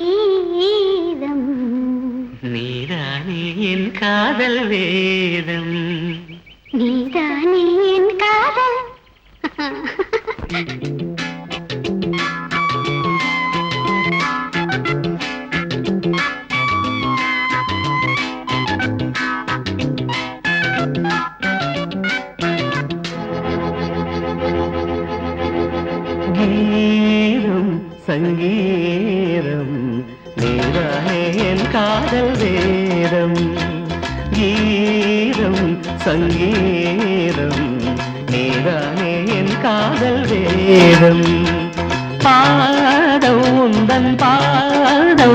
சங்கீதம் நீதானே என் காதல் வேதம். நீதானே என் காதல். சங்கீதம் நீதானே என் காதல் வேதம். பாடோ உந்தன் பாடோ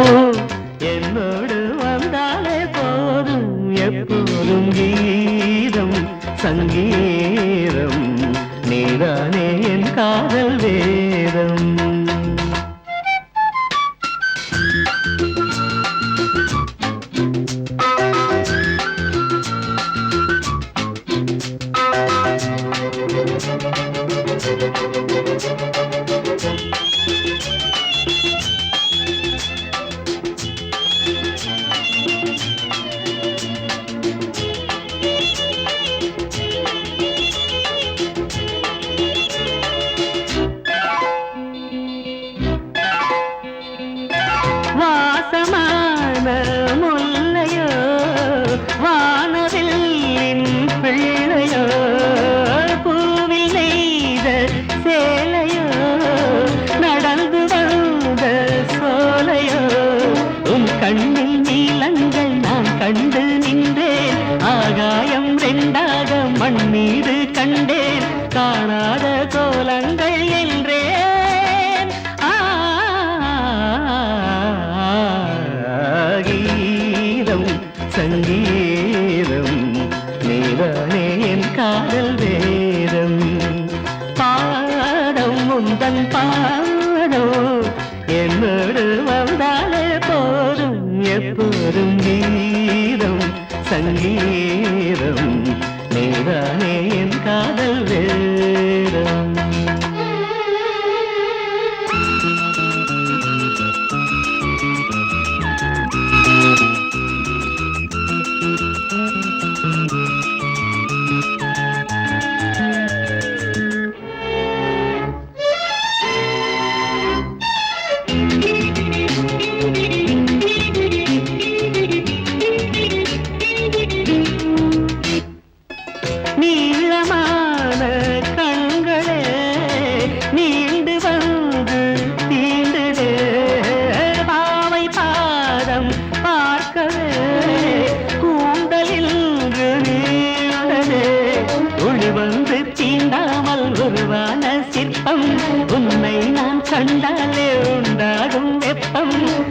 കണ്ടാലേ ഉണ്ടാകും വെപ്പം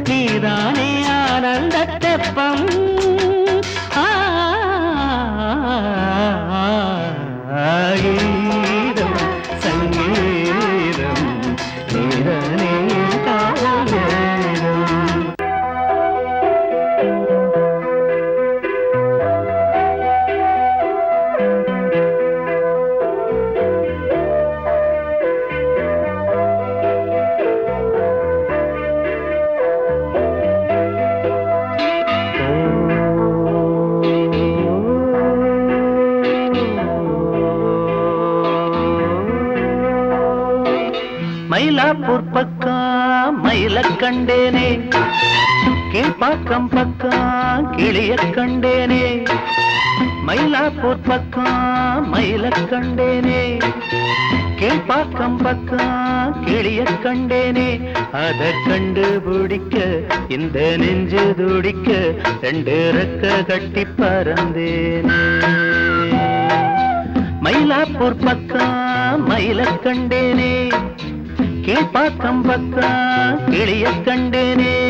നീതാനേ மயிலாப்பூர் பக்கா மயில கண்டேனே. கீழ்பாக்கம் பக்கா கிளிய கண்டேனே. மயிலாப்பூர் பக்கா மயில கண்டேனே. கீழ்பாக்கம் பக்கா கிளிய கண்டேனே. அத கண்டுபிடிக்க இந்த நெஞ்சு துடிக்க ரெண்டு ரெக்க கட்டி பறந்தேனே. மயிலாப்பூர் பக்கா மயில கண்டேனே. கீழ்பாக்கம் பக்கம் கிளிய கண்டேனே.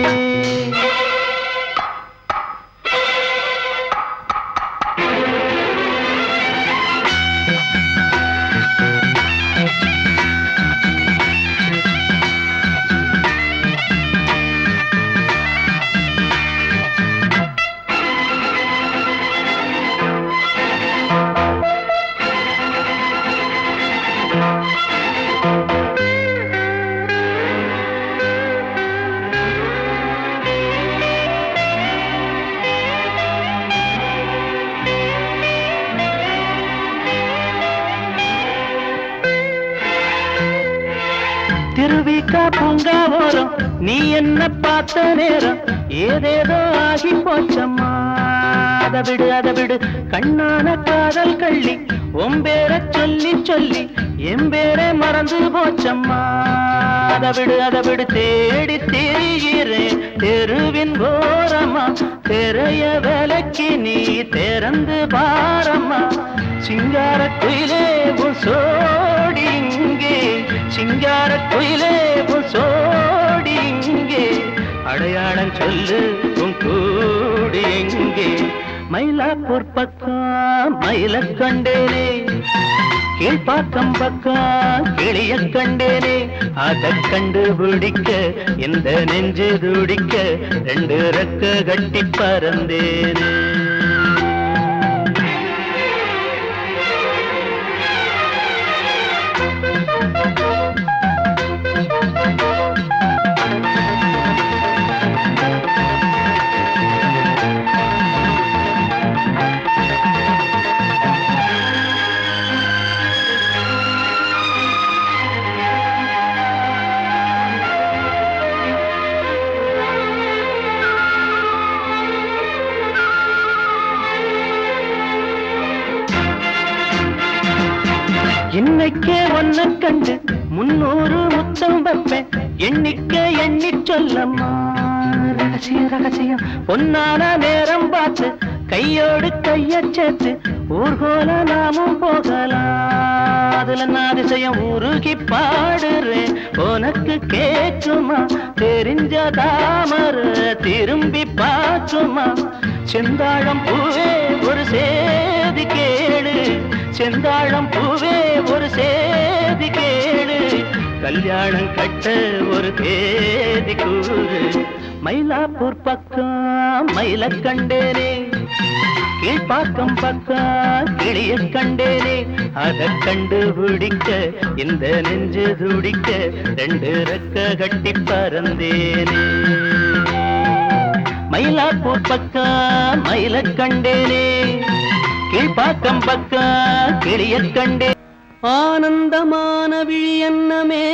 பார்த்த நேரம் ஏதேதோ ஆகி போச்சம்மா. அத விடு அத விடு. கண்ணான காதல் கள்ளி ஒம்பேர சொல்லி சொல்லி எம்பேரே மறந்து போச்சம்மா. அத விடு அத விடு. தேடி தெரிகிறேன் தெருவின் ஓரமா. தெரைய விலக்கி நீ திறந்து பாரம்மா. சிங்கார குயிலே உன் சோடி இங்கே. சிங்கார குயிலே உன் சோடி இங்கே. அடையாளம் சொல்லு உன் கூடி எங்கே? மயிலாப்பூர் பக்கம் மயில கண்டேனே. கீழ்பாக்கம் பக்கம் கிளிய கண்டேனே. அதை கண்டுபிடிக்க இந்த நெஞ்சு துடிக்க ரெண்டு ரெக்க கட்டி பறந்தேனே. இன்னைக்கே ஒன்ன கண்டு முன்னூறு முத்தம் வைப்பேன். எண்ணிக்க எண்ணி சொல்லம்மா ரகசியம் ரகசியம். பொன்னான நேரம் பார்த்து கையோடு கைய சேர்த்து ஊர்கோல நாமும் போகலாம். அதுல நாதிசயம் உருகி பாடுறேன். உனக்கு கேட்குமா? தெரிஞ்ச தாமர திரும்பி பார்க்குமா? செந்தாழம் பூவே ஒரு சேதி கேளு. செந்தாழம் பூவே ஒரு சேதி கேளு. கல்யாணம் கட்ட ஒரு தேதி கூறு. மயிலாப்பூர் பக்கம் மயில கண்டேனே. கீழ்பாக்கம் பக்கம் கிளிய கண்டேனே. அதை கண்டு பிடிக்க இந்த நெஞ்சு துடிக்க ரெண்டு ரெக்க கட்டி பறந்தேனே. மயிலாப்பூர் பக்கா மயில கண்டேனே. கீழ்பாக்கம் பக்கா கிளிய கண்டே. ஆனந்தமான விழி என்னமே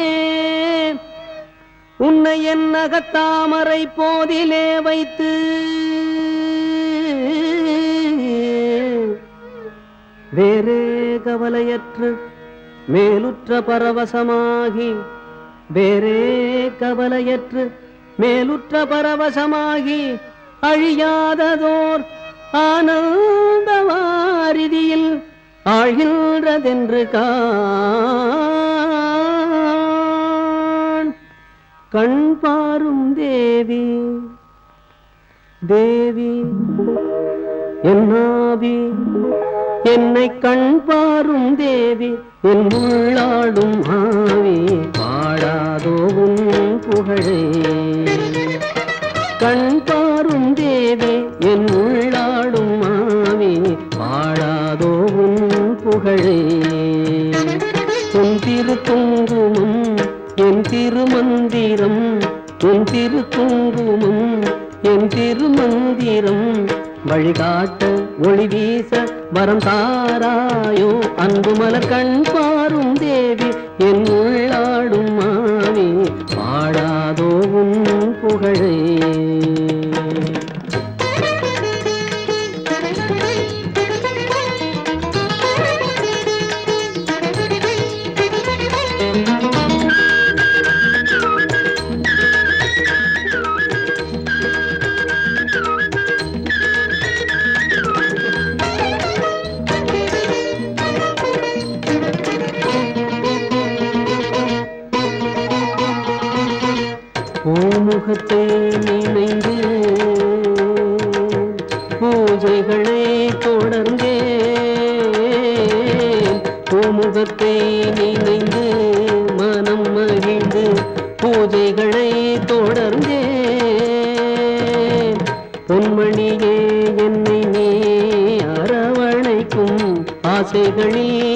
உன்னை என் அகத்தாமரை போதிலே வைத்து. வேறே கவலையற்று மேலுற்ற பரவசமாகி வேறே கவலையற்று மேலுற்ற பரவசமாகி அழியாததோர் ஆனந்த வாரிதியில் ஆழ்கின்றதென்று கண். பாரும் தேவி தேவி என்னாவி என்னை கண் பாரும் தேவி என் உள்ளாடும் ஆவி பாடாதோ உன் புகழே. என் உள்ளாடும் ஆவி பாடாதோ உன் புகழே. உன் திரு குங்குமம் என் திருமந்திரம் என் திரு குங்குமம் என் திருமந்திரம். வழிகாட்ட ஒளி வீச வரம் தாராயோ அன்பு மலர் கண் பாரும் தேவி என் உள்ளாடும் மாவி. பூஜைகளை தொடர்ந்தே பூமுகத்தை நினைந்து மனம் மகிழ்ந்து பூஜைகளை தொடர்ந்தே பொன்மணியே என்னை நீ அரவணைக்கும் ஆசைகளில்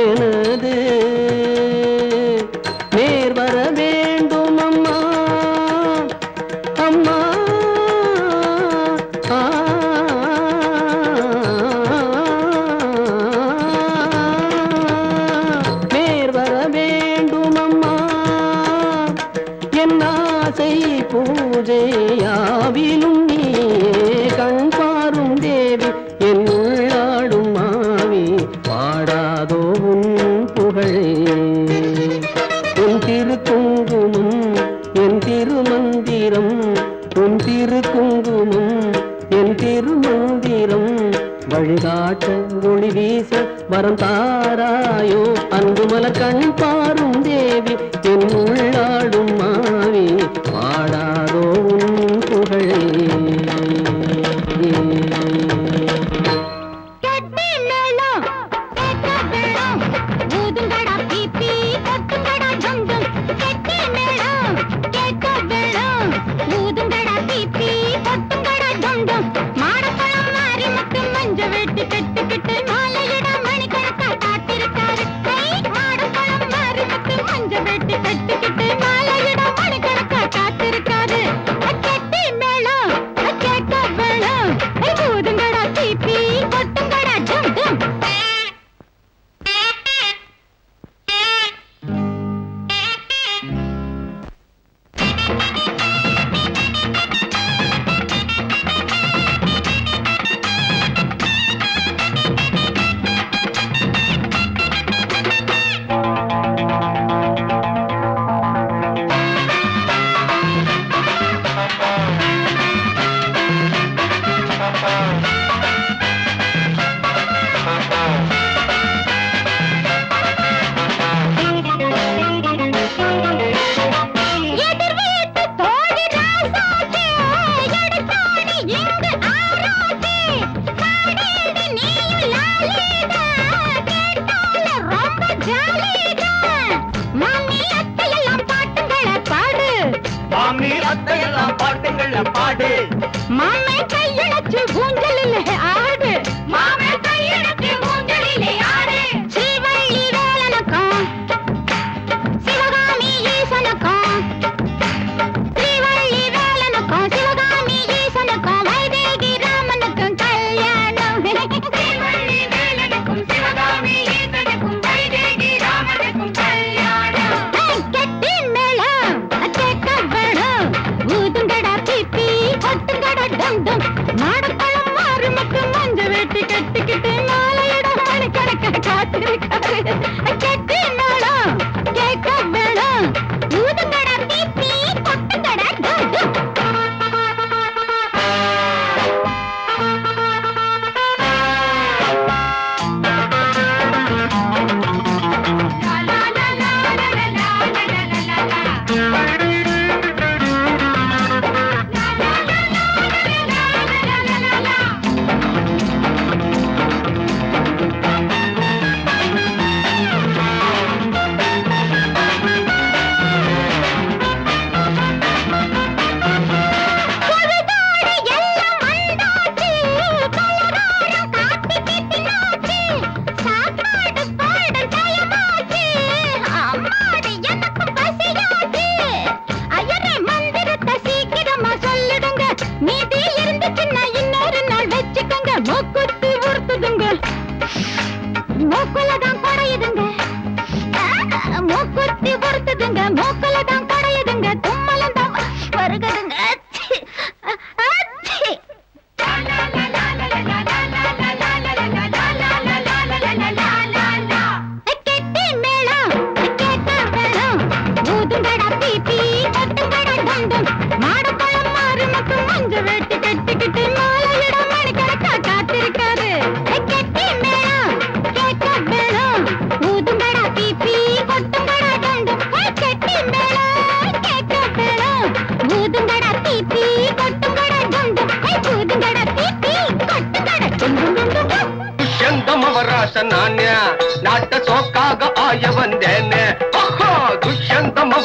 எனது திருமந்திரம் உன் திருக்குங்குமம் என் திருமந்திரம். வழிகாட்ட ஒளி வீச வரம் தாராயோ அன்பு மலர் கண் பாரும் தேவி என் உள்ளாடும் மாவி பாடாதோ உன் கட்டி கட்டி மாமே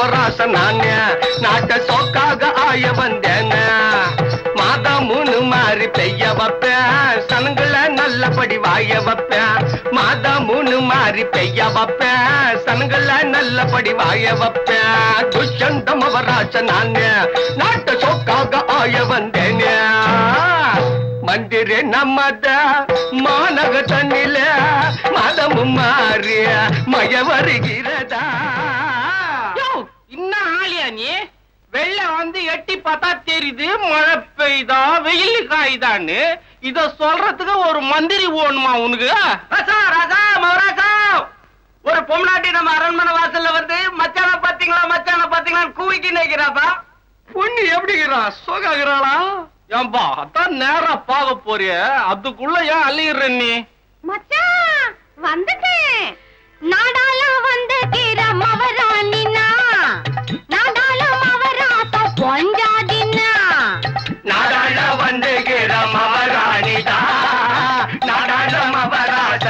துஷ்யந்த மவராச நானே நாட்ட சோக்காக ஆய வந்தேனே மாதம் மூணு மாறி பெய்ய வைப்பேன் சனங்களை நல்லபடி வாய வைப்பேன் மாதா மூணு மாறி பெய்ய வைப்பேன் சனங்களை நல்லபடி வாய வைப்பேன் துஷ்யந்த மவராச நானே நாட்ட சோக்காக ஆய வந்தேனே மந்திரி நம்மத மாநக தண்ணில மதமும் மாறிய மய வருகிறதா வெள்ளம் வந்து எட்டி பார்த்தா தெரியுது மழை பெய்தா வெயில் காயுதான்னு. இத சொல்றதுக்கு ஒரு மந்திரி ஓணுமா உனக்கு? ராசா ராசா மகாராஜா ஒரு பொம்னாட்டி நம்ம அரண்மனை வாசல்ல வந்து மச்சான பாத்தீங்களா மச்சான பாத்தீங்களா கூவிக்கு நினைக்கிறாப்பா? பொண்ணு எப்படிங்கிறா? சோகாகிறாளா? ஏன்பா அதான் நேரா பார்க்க போறிய. அதுக்குள்ள ஏன் அள்ளிடுற நீ? மச்சான் வந்துட்டேன். நாடாலாம் வந்து கீர மவராணினா பொஞ்சாதினா நாடாள வந்துகிற மவராணிதா நாடாள மவராச